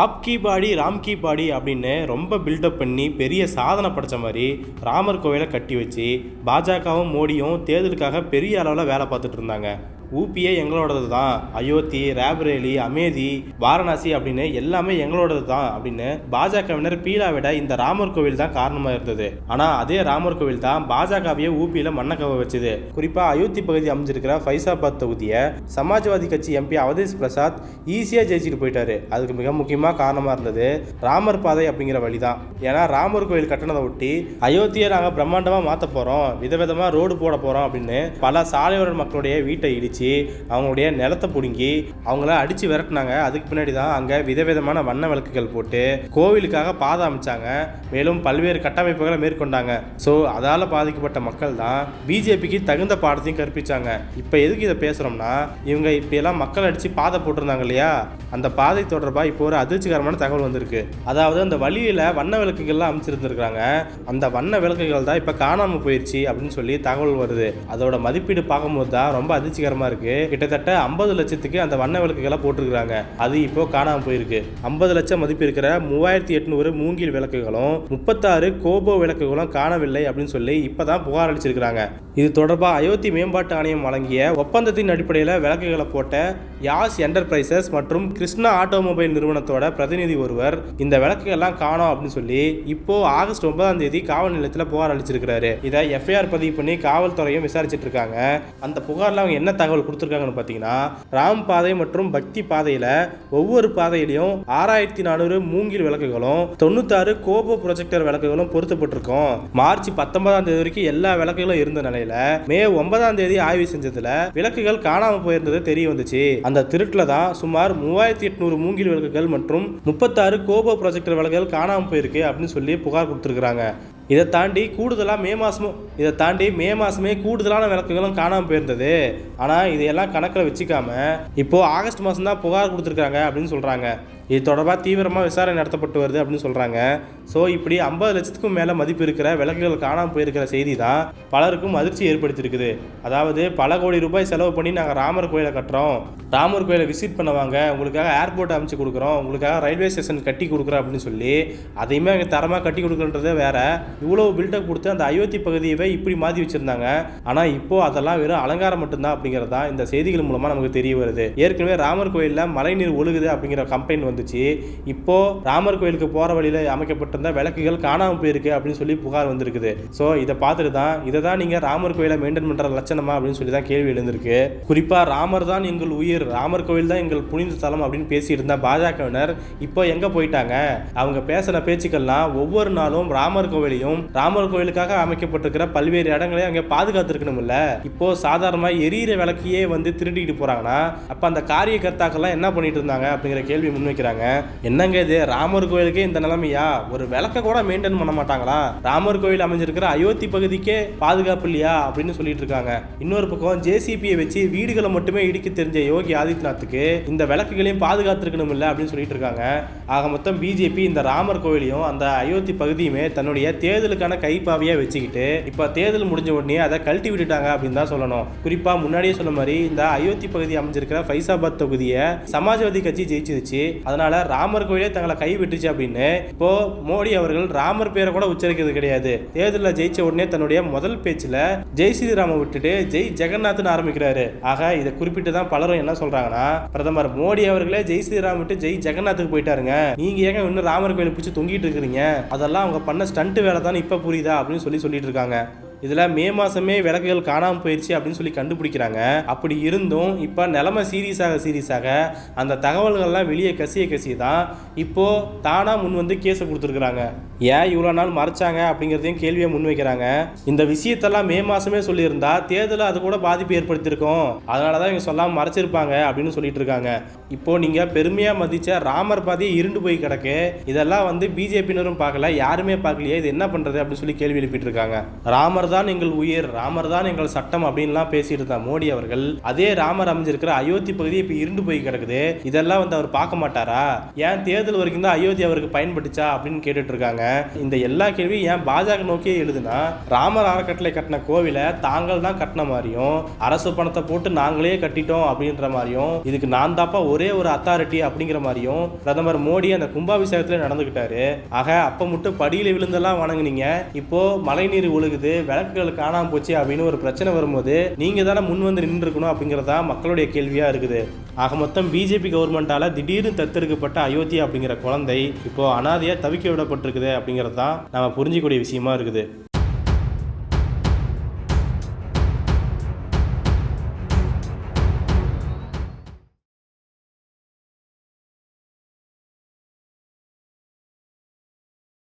ஆப்கி பாடி ராம்கி பாடி அப்படின்னு ரொம்ப பில்டப் பண்ணி பெரிய சாதனை படைச்ச மாதிரி ராமர் கோவிலை கட்டி வச்சு பாஜகவும் மோடியும் தேர்தலுக்காக பெரிய அளவில் வேலை பார்த்துட்டு இருந்தாங்க. ஊபியே எங்களோடது தான். அயோத்தி ரேபரேலி அமேதி வாரணாசி அப்படின்னு எல்லாமே எங்களோடது தான் அப்படின்னு பாஜகவினர் பீலாவிட இந்த ராமர் கோவில் தான் காரணமாக இருந்தது. ஆனால் அதே ராமர் கோவில் தான் பாஜகவையே ஊபியில் மண்ணக்கவ வச்சுது. குறிப்பாக அயோத்தி பகுதி அமைஞ்சிருக்கிற ஃபைசாபாத் தொகுதியை சமாஜ்வாதி கட்சி எம்பி அவதேஷ் பிரசாத் ஈஸியாக ஜெயிச்சுட்டு போயிட்டாரு. அதுக்கு மிக முக்கியமாக காரணமாக இருந்தது ராமர் பாதை அப்படிங்கிற வழி தான் ஏன்னா ராமர் கோவில் கட்டணத்தை ஒட்டி அயோத்தியை நாங்கள் பிரம்மாண்டமாக மாற்ற போகிறோம் விதவிதமாக ரோடு போட போகிறோம் அப்படின்னு பல சாலையோர மக்களுடைய வீட்டை இடிச்சு பிடிச்சி அவங்களுடைய நிலத்தை பிடுங்கி அவங்கள அடித்து விரட்டினாங்க. அதுக்கு பின்னாடி தான் அங்கே விதவிதமான வண்ண விளக்குகள் போட்டு கோவிலுக்காக பாதை அமைச்சாங்க. மேலும் பல்வேறு கட்டமைப்புகளை மேற்கொண்டாங்க. ஸோ அதால் பாதிக்கப்பட்ட மக்கள் தான் பிஜேபிக்கு தகுந்த பாடத்தையும் கற்பிச்சாங்க. இப்போ எதுக்கு இதை பேசுகிறோம்னா இவங்க இப்படியெல்லாம் மக்கள் அடித்து பாதை போட்டிருந்தாங்க இல்லையா? அந்த பாதை தொடர்பாக இப்போ ஒரு அதிர்ச்சிகரமான தகவல் வந்திருக்கு. அதாவது அந்த வழியில் வண்ண விளக்குகள்லாம் அமைச்சிருந்துருக்காங்க அந்த வண்ண விளக்குகள் தான் இப்போ காணாமல் போயிடுச்சு அப்படின்னு சொல்லி தகவல் வருது. அதோட மதிப்பீடு பார்க்கும்போது தான் ரொம்ப அதிர்ச்சிகரமாக இருக்கு. கிட்டத்தட்ட ஐம்பது லட்சத்துக்கு அந்த வண்ண விளக்குகளை போட்டிருக்கிறாங்க. அது இப்போ காணாமல் போயிருக்கு. ஐம்பது லட்சம் மதிப்பு இருக்கிற மூவாயிரத்தி எட்நூறு மூங்கில் விளக்குகளும் முப்பத்தாறு கோபோ விளக்குகளும் காணவில்லை அப்படின்னு சொல்லி இப்பதான் புகார் அளிச்சிருக்கிறாங்க. இது தொடர்பாக அயோத்தி மேம்பாட்டு ஆணையம் வழங்கிய ஒப்பந்தத்தின் அடிப்படையில் விளக்குகளை போட்ட யாஸ் என்டர்பிரைசஸ் மற்றும் கிருஷ்ணா ஆட்டோமொபைல் நிறுவனத்தோட பிரதிநிதி ஒருவர். இந்த விளக்குகள்லாம் காணோம் அப்படின்னு சொல்லி இப்போ ஆகஸ்ட் ஒன்பதாம் தேதி காவல் நிலையத்தில் புகார் அளிச்சிருக்கிறாரு. இதை எஃப்ஐஆர் பதிவு பண்ணி காவல்துறையும் விசாரிச்சுட்டு இருக்காங்க. அந்த புகாரில் அவங்க என்ன தகவல் கொடுத்துருக்காங்கன்னு பார்த்தீங்கன்னா ராம் பாதை மற்றும் பக்தி பாதையில் ஒவ்வொரு பாதையிலையும் ஆறாயிரத்தி நானூறு மூங்கில் விளக்குகளும் தொண்ணூத்தாறு கோபோ ப்ரொஜெக்டர் விளக்குகளும் பொருத்தப்பட்டிருக்கும். மார்ச் பத்தொன்பதாம் தேதி வரைக்கும் எல்லா விளக்குகளும் இருந்த நிலையில மே ஒன்பதாம் தேதி ஆய்வு செஞ்சதுல விளக்குகள் காணாமல் போயிருந்தது தெரிய வந்துச்சு. அந்த திருட்டில் தான் சுமார் மூவாயிரத்தி எட்நூறு மூங்கில் விளக்குகள் மற்றும் முப்பத்தாறு கோபோ ப்ரொஜெக்டர் விளக்குகள் காணாமல் போயிருக்கு அப்படின்னு சொல்லி புகார் கொடுத்துருக்குறாங்க. இதை தாண்டி கூடுதலாக மே மாதமும் இதை தாண்டி மே மாதமே கூடுதலான விளக்குகளும் காணாமல் போயிருந்தது. ஆனால் இதையெல்லாம் கணக்கில் வச்சுக்காம இப்போது ஆகஸ்ட் மாதம் தான் புகார் கொடுத்துருக்காங்க அப்படின்னு சொல்கிறாங்க இது தொடர்பாக தீவிரமாக விசாரணை நடத்தப்பட்டு வருது அப்படின்னு சொல்கிறாங்க ஸோ இப்படி ஐம்பது லட்சத்துக்கும் மேலே மதிப்பு இருக்கிற விளக்குகள் காணாமல் போயிருக்கிற செய்தி தான் பலருக்கும் அதிர்ச்சி ஏற்படுத்தியிருக்குது. அதாவது பல கோடி ரூபாய் செலவு பண்ணி நாங்கள் ராமர் கோயிலை கட்டுறோம். ராமர் கோயிலை விசிட் பண்ணுவாங்க. உங்களுக்காக ஏர்போர்ட் அமைச்சு கொடுக்குறோம். உங்களுக்காக ரயில்வே ஸ்டேஷன் கட்டி கொடுக்குறோம் அப்படின்னு சொல்லி அதையுமே அங்கே தரமாக கட்டி கொடுக்குறன்றதே வேறு. இவ்வளோ பில்டப் கொடுத்து அந்த அயோத்தி பகுதியை பகுதியவே இப்படி மாற்றி வச்சுருந்தாங்க. ஆனால் இப்போ அதெல்லாம் வெறும் அலங்காரம் மட்டும்தான் அப்படிங்கிறது தான் இந்த செய்திகள் மூலமாக நமக்கு தெரிய வருது. ஏற்கனவே ராமர் கோயிலில் மழைநீர் ஒழுகுது அப்படிங்கிற கம்ப்ளைண்ட் வந்துச்சு. இப்போ ராமர் கோயிலுக்கு போகிற வழியில் அமைக்கப்பட்டிருந்த விளக்குகள் காணாமல் போயிருக்கு அப்படின்னு சொல்லி புகார் வந்திருக்குது. ஸோ இதை பார்த்துட்டு தான் இதை தான் நீங்கள் ராமர் கோயிலை மெயின்டைன் பண்ணுற லட்சணமா அப்படின்னு சொல்லி தான் கேள்வி எழுந்திருக்கு. குறிப்பாக ராமர் தான் எங்கள் உயிர் ராமர் கோயில் தான் எங்கள் புனித தலம் அப்படின்னு பேசியிருந்த இருந்த பாஜகவினர் இப்போ எங்கே போயிட்டாங்க? அவங்க பேசின பேச்சுக்கள்லாம் ஒவ்வொரு நாளும் ராமர் கோவிலையும் ராமர் கோயிலுக்காக அமைக்கப்பட்டிருக்கிற பல்வேறு இடங்களையும் அங்கே பாதுகாத்துருக்கணும்ல? இப்போ சாதாரணமாக எரியிற விளக்கையே வந்து திருடிக்கிட்டு போறாங்கன்னா அப்போ அந்த காரிய கர்த்தாக்கள்லாம் என்ன பண்ணிட்டு இருந்தாங்க அப்படிங்கிற கேள்வி முன்வைக்கிறாங்க. என்னங்க இது? ராமர் கோயிலுக்கே இந்த நிலைமையா? ஒரு விளக்க கூட மெயின்டைன் பண்ண மாட்டாங்களா? ராமர் கோயில் அமைஞ்சிருக்கிற அயோத்தி பகுதிக்கே பாதுகாப்பு இல்லையா? அப்படின்னு சொல்லிட்டு இருக்காங்க. இன்னொரு பக்கம் ஜேசிபியை வச்சு வீடுகளை மட்டுமே இடிக்க தெரிஞ்ச யோகி ஆதித்யநாத்துக்கு இந்த விளக்குகளையும் பாதுகாத்திருக்கணும் இல்லை அப்படின்னு சொல்லிட்டு இருக்காங்க. ஆக மொத்தம் பிஜேபி இந்த ராமர் கோயிலையும் அந்த அயோத்தி பகுதியுமே தன்னுடைய தேர்தலுக்கான கைப்பாவையா வச்சுக்கிட்டு இப்போ இப்போ தேர்தல் முடிஞ்ச உடனே அதை கழட்டி விட்டுட்டாங்க அப்படின்னு தான் சொல்லணும். குறிப்பாக முன்னாடியே சொன்ன மாதிரி இந்த அயோத்தி பகுதி அமைஞ்சிருக்கிற ஃபைசாபாத் தொகுதியை சமாஜ்வாதி கட்சி ஜெயிச்சிருச்சு. அதனால ராமர் கோயிலே தங்களை கை விட்டுச்சு அப்படின்னு இப்போ மோடி அவர்கள் ராமர் பேரை கூட உச்சரிக்கிறது கிடையாது. தேர்தலில் ஜெயிச்ச உடனே தன்னுடைய முதல் பேச்சில் ஜெய் ஸ்ரீராமை விட்டுட்டு ஜெய் ஜெகநாத்னு ஆரம்பிக்கிறாரு. ஆக இதை குறிப்பிட்டு தான் பலரும் என்ன சொல்றாங்கன்னா பிரதமர் மோடி அவர்களே ஜெய் ஸ்ரீராம் விட்டு ஜெய் ஜெகநாத்துக்கு போயிட்டாருங்க. நீங்க ஏங்க இன்னும் ராமர் கோயிலை பிடிச்சி தொங்கிட்டு இருக்கிறீங்க? அதெல்லாம் அவங்க பண்ண ஸ்டண்ட் வேலை தான் இப்போ புரியுதா அப்படின்னு சொல்லி சொல்லிட்டு இருக்காங்க. இதில் மே மாதமே விளக்குகள் காணாமல் போயிடுச்சு அப்படின்னு சொல்லி கண்டுபிடிக்கிறாங்க. அப்படி இருந்தும் இப்போ நிலமை சீரியஸாக சீரியஸாக அந்த தகவல்கள்லாம் வெளியே கசிய கசிய தான் இப்போது தானாக முன் வந்து கேஸை கொடுத்துருக்குறாங்க. ஏன் இவ்வளோ நாள் மறைச்சாங்க அப்படிங்கிறதையும் கேள்வியை முன்வைக்கிறாங்க. இந்த விஷயத்தெல்லாம் மே மாதமே சொல்லியிருந்தா தேர்தலில் அது கூட பாதிப்பு ஏற்படுத்தியிருக்கோம். அதனால தான் இவங்க சொல்லாமல் மறைச்சிருப்பாங்க அப்படின்னு சொல்லிட்டு இருக்காங்க. இப்போ நீங்கள் பெருமையாக மதித்த ராமர் பாதையே இருண்டு போய் கிடக்கு. இதெல்லாம் வந்து பிஜேபியினரும் பார்க்கல யாருமே பார்க்கலையே. இது என்ன பண்ணுறது அப்படின்னு சொல்லி கேள்வி எழுப்பிட்டு இருக்காங்க. ராமர் தான் எங்கள் உயிர் ராமர் தான் எங்கள் சட்டம் அப்படின்லாம் பேசிட்டு இருந்தா மோடி அவர்கள் அதே ராமர் அமைஞ்சிருக்கிற அயோத்தி பகுதி இப்போ இருண்டு போய் கிடக்குது. இதெல்லாம் வந்து அவர் பார்க்க மாட்டாரா? ஏன் தேர்தல் வரைக்கும் தான் அயோத்தி அவருக்கு பயன்பட்டுச்சா அப்படின்னு கேட்டுட்டு இருக்காங்க. இந்த எல்லா கேள்வியும் ஏன் பாஜக நோக்கியே எழுதுனா ராமர் அறக்கட்டளை கட்டின கோவிலை தாங்கள் தான் கட்டின மாதிரியும் அரசு பணத்தை போட்டு நாங்களே கட்டிட்டோம் அப்படின்ற மாதிரியும் இதுக்கு நான் தாப்பா ஒரே ஒரு அத்தாரிட்டி அப்படிங்கிற மாதிரியும் பிரதமர் மோடி அந்த கும்பாபிஷேகத்துல நடந்துக்கிட்டாரு ஆக அப்ப மட்டும் படியில விழுந்தெல்லாம் வணங்குனீங்க. இப்போ மழைநீர் ஒழுகுது விளக்குகள் காணாம போச்சு அப்படின்னு ஒரு பிரச்சனை வரும்போது நீங்க தானே முன் வந்து நின்று இருக்கணும் அப்படிங்கறதா மக்களுடைய கேள்வியா இருக்குது. ஆக மொத்தம் பிஜேபி கவர்மெண்டால திடீர்னு தத்தெடுக்கப்பட்ட அயோத்தியா அப்படிங்கிற குழந்தை இப்போ அனாதையா தவிக்க விடப்பட்டிருக்குது அப்படிங்கிறது தான் நாம புரிஞ்சிக்கூடிய விஷயமா இருக்குது.